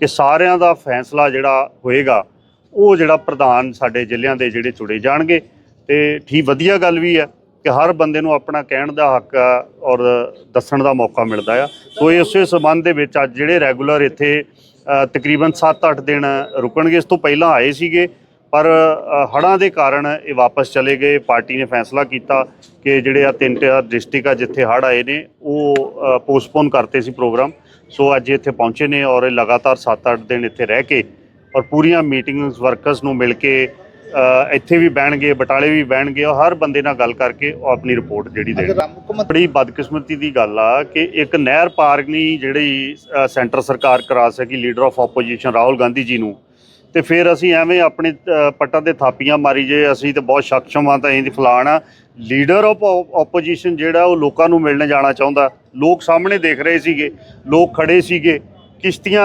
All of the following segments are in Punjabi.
ਕਿ ਸਾਰਿਆਂ ਦਾ ਫੈਸਲਾ ਜਿਹੜਾ ਹੋਏਗਾ ਉਹ ਜਿਹੜਾ ਪ੍ਰਧਾਨ ਸਾਡੇ ਜ਼ਿਲ੍ਹਿਆਂ ਦੇ ਜਿਹੜੇ ਚੁਣੇ ਜਾਣਗੇ। ਤੇ ਠੀਕ ਵਧੀਆ ਗੱਲ ਵੀ ਹੈ ਕਿ ਹਰ ਬੰਦੇ ਨੂੰ ਆਪਣਾ ਕਹਿਣ ਦਾ ਹੱਕ ਆ ਔਰ ਦੱਸਣ ਦਾ ਮੌਕਾ ਮਿਲਦਾ ਆ। ਸੋ ਇਸੇ ਸਬੰਧ ਦੇ ਵਿੱਚ ਅੱਜ ਜਿਹੜੇ ਰੈਗੂਲਰ ਇੱਥੇ ਤਕਰੀਬਨ 7-8 ਦਿਨ ਰੁਕਣਗੇ ਇਸ ਤੋਂ ਪਹਿਲਾਂ ਆਏ ਸੀਗੇ ਪਰ ਅ, ਹੜ੍ਹਾਂ ਦੇ ਕਾਰਨ ਇਹ ਵਾਪਸ ਚਲੇ ਗਏ। ਪਾਰਟੀ ਨੇ ਫੈਸਲਾ ਕੀਤਾ ਕਿ ਜਿਹੜੇ ਆ ਤਿੰਨ ਚਾਰ ਡਿਸਟ੍ਰਿਕਟ ਆ ਜਿੱਥੇ ਹੜ੍ਹ ਆਏ ਨੇ ਉਹ ਪੋਸਟਪੋਨ ਕਰਤੇ ਸੀ ਪ੍ਰੋਗਰਾਮ। ਸੋ ਅੱਜ ਇੱਥੇ ਪਹੁੰਚੇ ਨੇ ਔਰ ਇਹ ਲਗਾਤਾਰ 7-8 ਦਿਨ ਇੱਥੇ ਰਹਿ ਕੇ ਔਰ ਪੂਰੀਆਂ ਮੀਟਿੰਗਸ ਵਰਕਰਸ ਨੂੰ ਮਿਲ ਕੇ ਇੱਥੇ ਵੀ ਬਹਿਣਗੇ ਬਟਾਲੇ ਵੀ ਬਹਿਣਗੇ ਔਰ ਹਰ ਬੰਦੇ ਨਾਲ ਗੱਲ ਕਰਕੇ ਉਹ ਆਪਣੀ ਰਿਪੋਰਟ ਜਿਹੜੀ ਦੇਣਗੇ। ਮੰਤਰੀ ਬੜੀ ਬਦਕਿਸਮਤੀ ਦੀ ਗੱਲ ਆ ਕਿ ਇੱਕ ਨਹਿਰ ਪਾਰ ਨਹੀਂ ਜਿਹੜੀ ਸੈਂਟਰ ਸਰਕਾਰ ਕਰਾ ਸਕੀ leader of opposition Rahul Gandhi ji ਨੂੰ। ਤੇ ਫਿਰ ਅਸੀਂ ਐਵੇਂ ਆਪਣੇ ਪੱਟਾਂ ਤੇ ਥਾਪੀਆਂ ਮਾਰੀ ਜੇ ਅਸੀਂ ਤੇ ਬਹੁਤ ਸક્ષਮ ਆ ਤਾਂ ਇਹਦੀ ਫਲਾਣ ਆ। ਲੀਡਰ ਆਫ ਆਪੋਜੀਸ਼ਨ ਜਿਹੜਾ ਉਹ ਲੋਕਾਂ ਨੂੰ ਮਿਲਣ ਜਾਣਾ ਚਾਹੁੰਦਾ। ਲੋਕ ਸਾਹਮਣੇ ਦੇਖ ਰਹੇ ਸੀਗੇ, ਲੋਕ ਖੜੇ ਸੀਗੇ। ਕਿਸ਼ਤੀਆਂ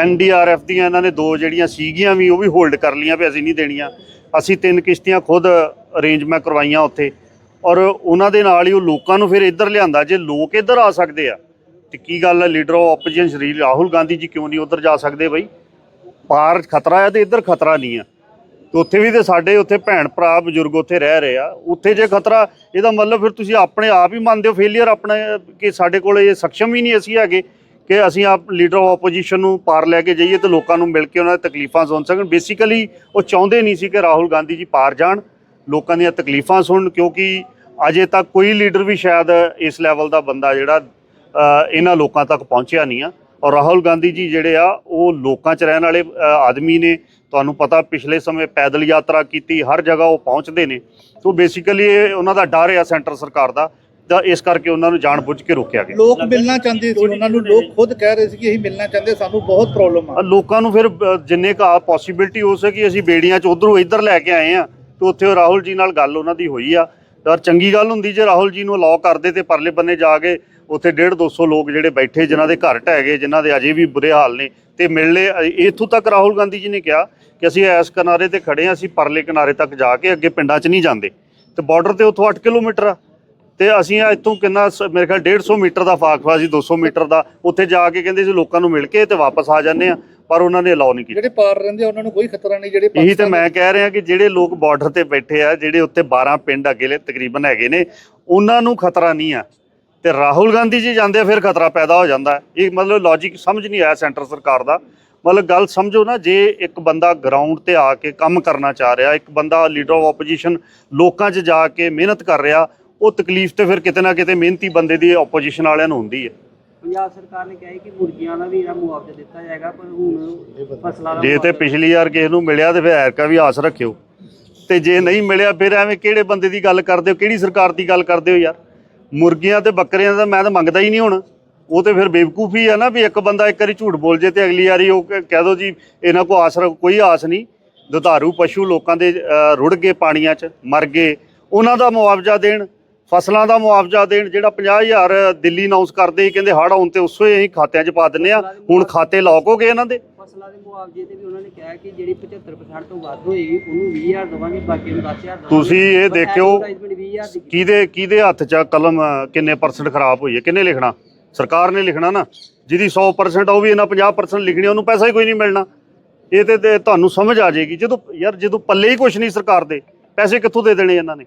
ਐਨਡੀਆਰਐਫ ਦੀਆਂ ਇਹਨਾਂ ਨੇ ਦੋ ਜਿਹੜੀਆਂ ਸੀਗੀਆਂ ਵੀ, ਉਹ ਵੀ ਹੋਲਡ ਕਰ ਲੀਆਂ ਵੀ ਅਸੀਂ ਨਹੀਂ ਦੇਣੀਆਂ। ਅਸੀਂ ਤਿੰਨ ਕਿਸ਼ਤੀਆਂ ਖੁਦ ਅਰੇਂਜ ਮੈਂ ਕਰਵਾਈਆਂ ਉੱਥੇ। ਔਰ ਉਹਨਾਂ ਦੇ ਨਾਲ ਹੀ ਉਹ ਲੋਕਾਂ ਨੂੰ ਫਿਰ ਇੱਧਰ ਲਿਆਂਦਾ, ਜੇ ਲੋਕ ਇੱਧਰ ਆ ਸਕਦੇ ਆ, ਤੇ ਕੀ ਗੱਲ ਹੈ leader of opposition Shri Rahul Gandhi ji ਕਿਉਂ ਨਹੀਂ ਉੱਧਰ ਜਾ ਸਕਦੇ ਬਈ? ਪਾਰ ਖਤਰਾ ਹੈ ਤੇ ਇੱਧਰ ਖਤਰਾ ਨਹੀਂ ਆ। ਤੇ ਉੱਥੇ ਵੀ ਤੇ ਸਾਡੇ ਉੱਥੇ ਭੈਣ ਭਰਾ ਬਜ਼ੁਰਗ ਉੱਥੇ ਰਹਿ ਰਹੇ ਆ। ਉੱਥੇ ਜੇ ਖਤਰਾ, ਇਹਦਾ ਮਤਲਬ ਫਿਰ ਤੁਸੀਂ ਆਪਣੇ ਆਪ ਹੀ ਮੰਨਦੇ ਹੋ ਫੇਲਿਅਰ ਆਪਣੇ, ਕਿ ਸਾਡੇ ਕੋਲ ਇਹ ਸક્ષਮ ਹੀ ਨਹੀਂ ਅਸੀਂ ਹੈਗੇ, ਕਿ ਅਸੀਂ ਆਪ ਲੀਡਰ ਆਫ ਆਪੋਜੀਸ਼ਨ ਨੂੰ ਪਾਰ ਲੈ ਕੇ ਜਾਈਏ ਤੇ ਲੋਕਾਂ ਨੂੰ ਮਿਲ ਕੇ ਉਹਨਾਂ ਦੀ ਤਕਲੀਫਾਂ ਸੁਣ ਸਕਣ। ਬੇਸਿਕਲੀ ਉਹ ਚਾਹੁੰਦੇ ਨਹੀਂ ਸੀ ਕਿ ਰਾਹੁਲ ਗਾਂਧੀ ਜੀ ਪਾਰ ਜਾਣ, ਲੋਕਾਂ ਦੀਆਂ ਤਕਲੀਫਾਂ ਸੁਣਨ ਕਿਉਂਕਿ ਅਜੇ ਤੱਕ ਕੋਈ ਲੀਡਰ ਵੀ ਸ਼ਾਇਦ ਇਸ ਲੈਵਲ ਦਾ ਬੰਦਾ ਜਿਹੜਾ ਇਹਨਾਂ ਲੋਕਾਂ ਤੱਕ ਪਹੁੰਚਿਆ ਨਹੀਂ ਆ। ਔਰ ਰਾਹੁਲ ਗਾਂਧੀ ਜੀ ਜਿਹੜੇ ਆ, ਉਹ ਲੋਕਾਂ 'ਚ ਰਹਿਣ ਵਾਲੇ ਆਦਮੀ ਨੇ ਤੁਹਾਨੂੰ ਪਤਾ ਪਿਛਲੇ ਸਮੇਂ ਪੈਦਲ ਯਾਤਰਾ ਕੀਤੀ ਹਰ ਜਗ੍ਹਾ ਉਹ ਪਹੁੰਚਦੇ ਨੇ। ਸੋ ਬੇਸਿਕਲੀ ਇਹ ਉਹਨਾਂ ਦਾ ਡਰ ਆ ਸੈਂਟਰ ਸਰਕਾਰ ਦਾ ਤਾਂ ਇਸ ਕਰਕੇ ਉਹਨਾਂ ਨੂੰ ਜਾਣ ਬੁੱਝ ਕੇ ਰੋਕਿਆ ਗਿਆ। ਲੋਕ ਮਿਲਣਾ ਚਾਹੁੰਦੇ ਸੀ ਉਹਨਾਂ ਨੂੰ ਲੋਕ ਖੁਦ ਕਹਿ ਰਹੇ ਸੀ ਕਿ ਅਸੀਂ ਮਿਲਣਾ ਚਾਹੁੰਦੇ ਸਾਨੂੰ ਬਹੁਤ ਪ੍ਰੋਬਲਮ ਆ। ਲੋਕਾਂ ਨੂੰ ਫਿਰ ਜਿੰਨੇ ਕਾ ਪੋਸਿਬਿਲਿਟੀ ਹੋ ਸਕੀ ਅਸੀਂ ਬੇੜੀਆਂ 'ਚ ਉਧਰੋਂ ਇੱਧਰ ਲੈ ਕੇ ਆਏ ਆ ਤੇ ਉੱਥੇ ਉਹ ਰਾਹੁਲ ਜੀ ਨਾਲ ਗੱਲ ਉਹਨਾਂ ਦੀ ਹੋਈ ਆ। ਔਰ ਚੰਗੀ ਗੱਲ ਹੁੰਦੀ ਜੇ ਰਾਹੁਲ ਜੀ ਨੂੰ ਅਲਾਉ ਕਰਦੇ ਤੇ ਪਰਲੇ ਬੰਨੇ ਜਾ ਕੇ ਉੱਥੇ 1.5 200 ਲੋਕ ਜਿਹੜੇ ਬੈਠੇ ਜਿਨ੍ਹਾਂ ਦੇ ਘਰ ਢਹਿ ਗਏ ਜਿਨ੍ਹਾਂ ਦੇ ਅਜੇ ਵੀ ਬੁਰੇ ਹਾਲ ਨੇ ਤੇ ਮਿਲ ਅ, ਇੱਥੋਂ ਤੱਕ ਰਾਹੁਲ ਗਾਂਧੀ ਜੀ ਨੇ ਕਿਹਾ ਕਿ ਅਸੀਂ ਇਸ ਕਿਨਾਰੇ ਤੇ ਖੜੇ ਆ ਅਸੀਂ ਪਰਲੇ ਕਿਨਾਰੇ ਤੱਕ ਜਾ ਕੇ ਅੱਗੇ ਪਿੰਡਾਂ 'ਚ ਨਹੀਂ ਜਾਂਦੇ। ਤੇ ਬਾਰਡਰ ਤੇ ਉੱਥੋਂ 8 ਕਿਲੋਮੀਟਰ ਆ। ਤੇ ਅਸੀਂ ਆ ਇੱਥੋਂ ਕਿੰਨਾ ਮੇਰੇ ਖਿਆਲ 150 ਮੀਟਰ ਦਾ ਫਾਕਫਾ ਸੀ 200 ਮੀਟਰ ਦਾ ਉੱਥੇ ਜਾ ਕੇ ਕਹਿੰਦੇ ਸੀ ਲੋਕਾਂ ਨੂੰ ਮਿਲ ਕੇ ਤੇ ਵਾਪਸ ਆ ਜਾਂਦੇ ਆ ਪਰ ਉਹਨਾਂ ਨੇ ਅਲਾਉ ਨਹੀਂ ਕੀਤਾ। ਜਿਹੜੇ ਪਾਰ ਰਹਿੰਦੇ ਆ ਉਹਨਾਂ ਨੂੰ ਕੋਈ ਖਤਰਾ ਨਹੀਂ ਜਿਹੜੇ ਇਹੀ ਤੇ ਮੈਂ ਕਹਿ ਰਿਹਾ ਕਿ ਜਿਹੜੇ ਲੋਕ ਬਾਰਡਰ ਤੇ ਬੈਠੇ ਆ ਜਿਹੜੇ ਉੱਤੇ 12 ਪਿੰਡ ਅਗੇਲੇ ਤਕਰੀਬਨ ਹੈਗੇ ਨੇ ਉਹਨਾਂ ਨੂੰ ਖਤਰਾ ਨਹੀਂ ਆ। ਤੇ ਰਾਹੁਲ ਗਾਂਧੀ ਜੀ ਜਾਂਦੇ ਆ ਫਿਰ ਖਤਰਾ ਪੈਦਾ ਹੋ ਜਾਂਦਾ। ਇਹ ਮਤਲਬ ਲੌਜੀਕ ਸਮਝ ਨਹੀਂ ਆਇਆ ਸੈਂਟਰ ਸਰਕਾਰ ਦਾ। ਮਤਲਬ ਗੱਲ ਸਮਝੋ ਨਾ ਜੇ ਇੱਕ ਬੰਦਾ ਗਰਾਊਂਡ ਤੇ ਆ ਕੇ ਕੰਮ ਕਰਨਾ ਚਾਹ ਰਿਹਾ ਇੱਕ ਬੰਦਾ ਲੀਡਰ ਆਫ ਆਪੋਜੀਸ਼ਨ ਲੋਕਾਂ 'ਚ ਜਾ ਕੇ ਮਿਹਨਤ ਕਰ ਰਿਹਾ ਉਹ ਤਕਲੀਫ ਤੇ ਫਿਰ ਕਿਤੇ ਨਾ ਕਿਤੇ ਮਿਹਨਤੀ ਬੰਦੇ ਦੀ ਆਪੋਜੀਸ਼ਨ ਵਾਲਿਆਂ ਨੂੰ ਹੁੰਦੀ ਹੈ। ਪੰਜਾਬ ਸਰਕਾਰ ਨੇ ਕਿਹਾ ਹੈ ਕਿ ਮੁਰਗੀਆਂ ਦਾ ਵੀ ਜਿਹੜਾ ਮੁਆਵਜ਼ਾ ਦਿੱਤਾ ਜਾਏਗਾ ਪਰ ਹੁਣ ਫਸਲਾਂ ਦਾ ਜੇ ਤੇ ਪਿਛਲੀ ਵਾਰ ਕਿਸੇ ਨੂੰ ਮਿਲਿਆ ਤੇ ਫਿਰ ਐਰਕਾ ਵੀ ਆਸ ਰੱਖਿਓ। ਤੇ ਜੇ ਨਹੀਂ ਮਿਲਿਆ ਫਿਰ ਐਵੇਂ ਕਿਹੜੇ ਬੰਦੇ ਦੀ ਗੱਲ ਕਰਦੇ ਹੋ ਕਿਹੜੀ ਸਰਕਾਰ ਦੀ ਗੱਲ ਕਰਦੇ ਹੋ ਯਾਰ? ਮੁਰਗੀਆਂ ਤੇ ਬੱਕਰੀਆਂ ਦਾ ਮੈਂ ਤਾਂ ਮੰਗਦਾ ਹੀ ਨਹੀਂ ਹੁਣ। ਉਹ ਤੇ ਫਿਰ ਬੇਵਕੂਫੀ ਆ ਨਾ ਵੀ ਇੱਕ ਬੰਦਾ ਇੱਕ ਵਾਰੀ ਝੂਠ ਬੋਲ ਜੇ ਤੇ ਅਗਲੀ ਵਾਰੀ ਉਹ ਕ- ਕਹਿ ਦੋ ਜੀ ਇਹਨਾਂ ਕੋ ਆਸ ਰੱਖ- ਕੋਈ ਆਸ ਨਹੀਂ। ਦੁਧਾਰੂ ਪਸ਼ੂ ਲੋਕਾਂ ਦੇ ਅ, ਰੁੜ ਗਏ ਪਾਣੀਆਂ 'ਚ ਮਰ ਗਏ। ਉਹਨਾਂ ਦਾ ਮੁਆਵਜ਼ਾ ਦੇਣ ਫਸਲਾਂ ਦਾ ਮੁਆਵਜ਼ਾ ਦੇਣ ਜਿਹੜਾ 50000 ਦਿੱਲੀ ਅਨਾਉਂਸ ਕਰਦੇ ਸੀ ਕਹਿੰਦੇ ਹੜ੍ਹ ਆਉਣ ਤੇ ਉਸੋ ਹੀ ਅਸੀਂ ਖਾਤਿਆਂ 'ਚ ਪਾ ਦਿੰਨੇ ਆ ਹੁਣ ਖਾਤੇ ਲੌਕ ਹੋ ਗਏ ਇਹਨਾਂ ਦੇ। ਫਸਲਾਂ ਦੇ ਮੁਆਵਜ਼ੇ ਤੇ ਵੀ ਉਹਨਾਂ ਨੇ ਕਿਹਾ ਕਿ ਜਿਹੜੀ 75% ਤੋਂ ਵੱਧ ਹੋਏਗੀ ਉਹਨੂੰ 20000 ਦਵਾਂਗੇ ਬਾਕੀ ਨੂੰ 10000 ਦਵਾਂਗੇ। ਤੁਸੀਂ ਇਹ ਦੇਖਿਓ advertisement 20000 ਦੀ ਕੀਤੀ। ਕਿਹਦੇ ਕਿਹਦੇ ਹੱਥ 'ਚ ਆ ਕਲਮ ਅ, ਕਿੰਨੇ ਪਰਸੈਂਟ ਖਰਾਬ ਹੋਈ ਹੈ ਕਿੰਨੇ ਲਿਖਣਾ? ਸਰਕਾਰ ਨੇ ਲਿਖਣਾ ਨਾ, ਜਿਹਦੀ 100% ਆ, ਉਹ ਵੀ ਇਹਨਾਂ 50% ਲਿਖਣੀ ਉਹਨੂੰ ਪੈਸਾ ਹੀ ਕੋਈ ਨਹੀਂ ਮਿਲਣਾ। ਇਹ ਤੇ- ਤੇ ਤੁਹਾਨੂੰ ਸਮਝ ਆ ਜਾਏਗੀ, ਜਦੋਂ ਯਾਰ, ਜਦੋਂ ਪੱਲੇ ਹੀ ਕੁਝ ਨਹੀਂ ਸਰਕਾਰ ਦੇ, ਪੈਸੇ ਕਿੱਥੋਂ ਦੇ ਦੇਣੇ ਇਹਨਾਂ ਨੇ?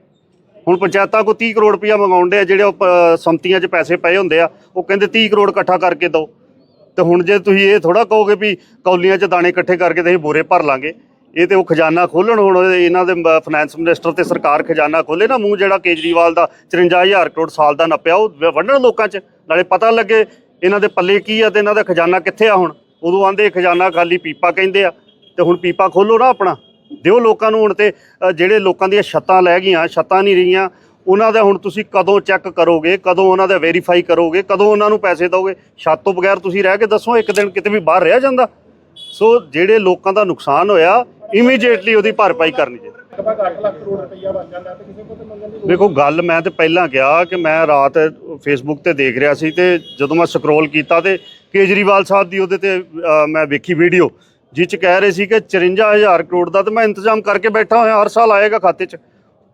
ਹੁਣ ਪੰਚਾਇਤਾਂ ਕੋ 30 ਕਰੋੜ ਰੁਪਇਆ ਮੰਗਾਉਂਦੇ ਆ, ਜਿਹੜੇ ਉਹ ਪ- ਸੰਮਤੀਆਂ 'ਚ ਪੈਸੇ ਪਏ ਹੁੰਦੇ ਆ, ਉਹ ਕਹਿੰਦੇ 30 ਕਰੋੜ ਇਕੱਠਾ ਕਰਕੇ ਦਿਓ। ਤੇ ਹੁਣ ਜੇ ਤੁਸੀਂ ਇਹ ਥੋੜਾ ਕਹੋਗੇ ਵੀ ਕੌਲੀਆਂ 'ਚ ਦਾਣੇ ਇਕੱਠੇ ਕਰਕੇ ਤੇ ਅਸੀਂ ਬੋਰੇ ਭਰ ਲਾਂਗੇ ਇਹ ਤੇ ਉਹ ਖਜ਼ਾਨਾ ਖੋਲਣ ਹੁਣ ਇਹਨਾਂ ਦੇ ਫਾਈਨੈਂਸ ਮਿਨਿਸਟਰ ਤੇ ਸਰਕਾਰ ਖਜ਼ਾਨਾ ਖੋਲੇ ਨਾ ਮੂੰਹ ਜਿਹੜਾ ਕੇਜਰੀਵਾਲ ਦਾ 54000 ਕਰੋੜ ਸਾਲ ਦਾ ਨੱਪਿਆ, ਉਹ ਵ- ਵੰਡਣ ਲੋਕਾਂ 'ਚ। ਨਾਲੇ ਪਤਾ ਲੱਗੇ ਇਹਨਾਂ ਦੇ ਪੱਲੇ ਕੀ ਆ ਤੇ ਇਹਨਾਂ ਦਾ ਖਜ਼ਾਨਾ ਕਿੱਥੇ ਆ ਹੁਣ? ਉਦੋਂ ਆਂਦੇ ਖਜ਼ਾਨਾ ਖਾਲੀ ਪੀਪਾ ਕਹਿੰਦੇ ਆ, ਤੇ ਹੁਣ ਪੀਪਾ ਖੋਲੋ ਨਾ ਆਪਣਾ। ਦਿਓ ਲੋਕਾਂ ਨੂੰ ਹੁਣ ਤੇ ਜਿਹੜੇ ਲੋਕਾਂ ਦੀਆਂ ਛੱਤਾਂ ਲੈ ਗਈਆਂ, ਛੱਤਾਂ ਨਹੀਂ ਰਹੀਆਂ, ਉਹਨਾਂ ਦਾ ਹੁਣ ਤੁਸੀਂ ਕਦੋਂ ਚੈੱਕ ਕਰੋਗੇ, ਕਦੋਂ ਉਹਨਾਂ ਦਾ ਵੈਰੀਫਾਈ ਕਰੋਗੇ, ਕਦੋਂ ਉਹਨਾਂ ਨੂੰ ਪੈਸੇ ਦੋਗੇ ਛੱਤ ਤੋਂ ਬਗੈਰ ਤੁਸੀਂ ਰਹਿ ਕੇ ਦੱਸੋ, ਇੱਕ ਦਿਨ ਕਿਤੇ ਵੀ ਬਾਹਰ ਰਹਿ ਜਾਂਦਾ। ਸੋ ਜਿਹੜੇ ਲੋਕਾਂ ਦਾ ਨੁਕਸਾਨ ਹੋਇਆ ਇਮੀਡੀਏਟਲੀ ਉਹਦੀ ਭਰਪਾਈ ਕਰਨੀ ਚਾਹੀਦੀ। ਦੇਖੋ ਗੱਲ ਮੈਂ ਤੇ ਪਹਿਲਾਂ ਕਿਹਾ ਕਿ ਮੈਂ ਰਾਤ ਫੇਸਬੁੱਕ ਤੇ ਦੇਖ ਰਿਹਾ ਸੀ ਤੇ ਜਦੋਂ ਮੈਂ ਸਕਰੋਲ ਕੀਤਾ ਤੇ ਕੇਜਰੀਵਾਲ ਸਾਹਿਬ ਦੀ ਉਹਦੇ ਤੇ ਅ, ਮੈਂ ਵੇਖੀ ਵੀਡੀਓ ਜਿਹ ਚ ਕਹਿ ਰਹੇ ਸੀ ਕਿ 54000 ਕਰੋੜ ਦਾ ਤੇ ਮੈਂ ਇੰਤਜ਼ਾਮ ਕਰਕੇ ਬੈਠਾ ਹੋਇਆ ਹਰ ਸਾਲ ਆਏਗਾ ਖਾਤੇ 'ਚ।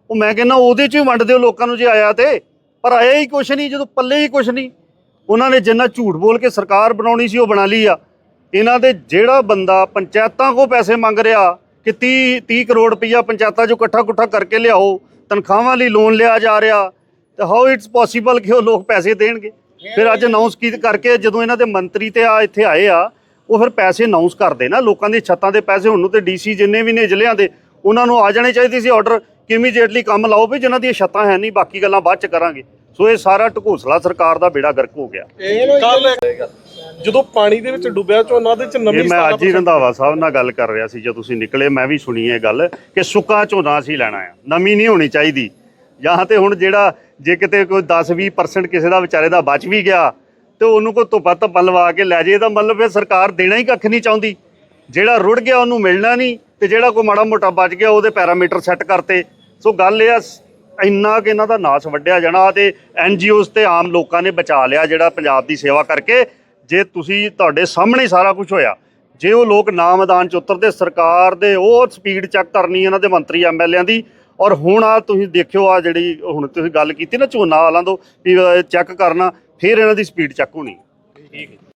ਉਹ ਮੈਂ ਕਹਿੰਦਾ ਉਹਦੇ 'ਚ ਹੀ ਵੰਡ ਦਿਓ ਲੋਕਾਂ ਨੂੰ ਜੇ ਆਇਆ ਤੇ ਪਰ ਆਇਆ ਹੀ ਕੁਛ ਨਹੀਂ ਜਦੋਂ ਪੱਲੇ ਹੀ ਕੁਛ ਨਹੀਂ। ਉਹਨਾਂ ਨੇ ਜਿੰਨਾ ਝੂਠ ਬੋਲ ਕੇ ਸਰਕਾਰ ਬਣਾਉਣੀ ਸੀ ਉਹ ਬਣਾ ਲਈ ਆ। ਇਹਨਾਂ ਦੇ ਜਿਹੜਾ ਬੰਦਾ ਪੰਚਾਇਤਾਂ ਕੋ ਪੈਸੇ ਮੰਗ ਰਿਹਾ ਕਿ 30 30 ਕਰੋੜ ਰੁਪਈਆ ਪੰਚਾਇਤਾਂ ਚੋਂ ਇਕੱਠਾ ਕੁੱਠਾ ਕਰਕੇ ਲਿਆਓ ਤਨਖਾਹਾਂ ਲਈ ਲੋਨ ਲਿਆ ਜਾ ਰਿਹਾ ਤੇ ਹਾਊ ਇਟਸ ਪੋਸੀਬਲ ਕਿ ਉਹ ਲੋਕ ਪੈਸੇ ਦੇਣਗੇ? ਫਿਰ ਅੱਜ ਅਨਾਉਂਸ ਕੀ ਕਰਕੇ ਜਦੋਂ ਇਹਨਾਂ ਦੇ ਮੰਤਰੀ ਤੇ ਆ ਇੱਥੇ ਆਏ ਆ ਉਹ ਫਿਰ ਪੈਸੇ ਅਨਾਉਂਸ ਕਰਦੇ ਨਾ ਲੋਕਾਂ ਦੀ ਛੱਤਾਂ ਦੇ ਪੈਸੇ ਹੁਣ ਨੂੰ ਤੇ ਡੀਸੀ ਜਿੰਨੇ ਵੀ ਨੇ ਜ਼ਿਲ੍ਹਿਆਂ ਦੇ ਉਹਨਾਂ ਨੂੰ ਆ ਜਾਣੇ ਚਾਹੀਦੇ ਸੀ ਆਰਡਰ ਕਿ ਇਮੀਡੀਏਟਲੀ ਕੰਮ ਲਾਓ ਵੀ ਜਿਨ੍ਹਾਂ ਦੀਆਂ ਛੱਤਾਂ ਹੈ ਨਹੀਂ ਬਾਕੀ ਗੱਲਾਂ ਬਾਅਦ ਚ ਕਰਾਂਗੇ। ਸੋ ਇਹ ਸਾਰਾ ਢਕੋਸਲਾ ਸਰਕਾਰ ਦਾ ਬੇੜਾ ਗਰਕ ਹੋ ਗਿਆ। ਕੱਲ ਜਦੋਂ ਪਾਣੀ ਦੇ ਵਿੱਚ ਡੁੱਬਿਆ ਝੋਨਾ ਦੇ ਚ ਨਮੀ ਇਹ ਮੈਂ ਅੱਜ ਹੀ ਰੰਧਾਵਾ ਸਾਹਿਬ ਨਾਲ ਗੱਲ ਕਰ ਰਿਹਾ ਸੀ ਜਦੋਂ ਤੁਸੀਂ ਨਿਕਲੇ ਮੈਂ ਵੀ ਸੁਣੀ ਇਹ ਗੱਲ ਕਿ ਸੁੱਕਾ ਝੋਨਾ ਅਸੀਂ ਲੈਣਾ ਆ। ਨਮੀ ਨਹੀਂ ਹੋਣੀ ਚਾਹੀਦੀ। ਜਾਂ ਤੇ ਹੁਣ ਜਿਹੜਾ ਜੇ ਕਿਤੇ ਕੋਈ 10-20% ਕਿਸੇ ਦਾ ਵਿਚਾਰੇ ਦਾ ਬਚ ਵੀ ਗਿਆ ਤੇ ਉਹਨੂੰ ਕੋਈ ਧੁੱਪਾ ਧੱਪਾ ਲਵਾ ਕੇ ਲੈ ਜੇ ਇਹਦਾ ਮਤਲਬ ਇਹ ਸਰਕਾਰ ਦੇਣਾ ਹੀ ਕੱਖ ਨਹੀਂ ਚਾਹੁੰਦੀ। ਜਿਹੜਾ ਰੁੜ ਗਿਆ ਉਹਨੂੰ ਮਿਲਣਾ ਨਹੀਂ ਤੇ ਜਿਹੜਾ ਕੋਈ ਮਾੜਾ ਮੋਟਾ ਬਚ ਗਿਆ ਉਹਦੇ ਪੈਰਾਮੀਟਰ ਸੈੱਟ ਕਰਤੇ। ਸੋ ਗੱਲ ਇਹ ਆ ਇੰਨਾ ਕਿ ਇਹਨਾਂ ਦਾ ਨਾਸ ਵੱਢਿਆ ਜਾਣਾ ਤੇ ਐਨਜੀਓਜ਼ ਤੇ ਆਮ ਲੋਕਾਂ ਨੇ ਬਚਾ ਲਿਆ ਜਿਹੜਾ ਪੰਜਾਬ ਦੀ ਸੇਵਾ ਕਰਕੇ ਜੇ ਤੁਸੀਂ ਤੁਹਾਡੇ ਸਾਹਮਣੇ ਹੀ ਸਾਰਾ ਕੁਝ ਹੋਇਆ, ਜੇ ਉਹ ਲੋਕ ਨਾ ਮੈਦਾਨ ਚ ਉਤਰਦੇ, ਸਰਕਾਰ ਦੇ ਉਹ ਸਪੀਡ ਚੈੱਕ ਕਰਨੀ ਇਹਨਾਂ ਦੇ ਮੰਤਰੀ ਐਮਐਲਏਆਂ ਦੀ, ਔਰ ਹੁਣ ਆ ਤੁਸੀਂ ਦੇਖਿਓ ਆ ਜਿਹੜੀ ਹੁਣ ਤੁਸੀਂ ਗੱਲ ਕੀਤੀ ਨਾ ਝੋਨਾ ਵਾਲਾਂ ਤੋਂ, ਵੀ ਚੈੱਕ ਕਰਨਾ, ਫਿਰ ਇਹਨਾਂ ਦੀ ਸਪੀਡ ਚੈੱਕ ਹੋਣੀ।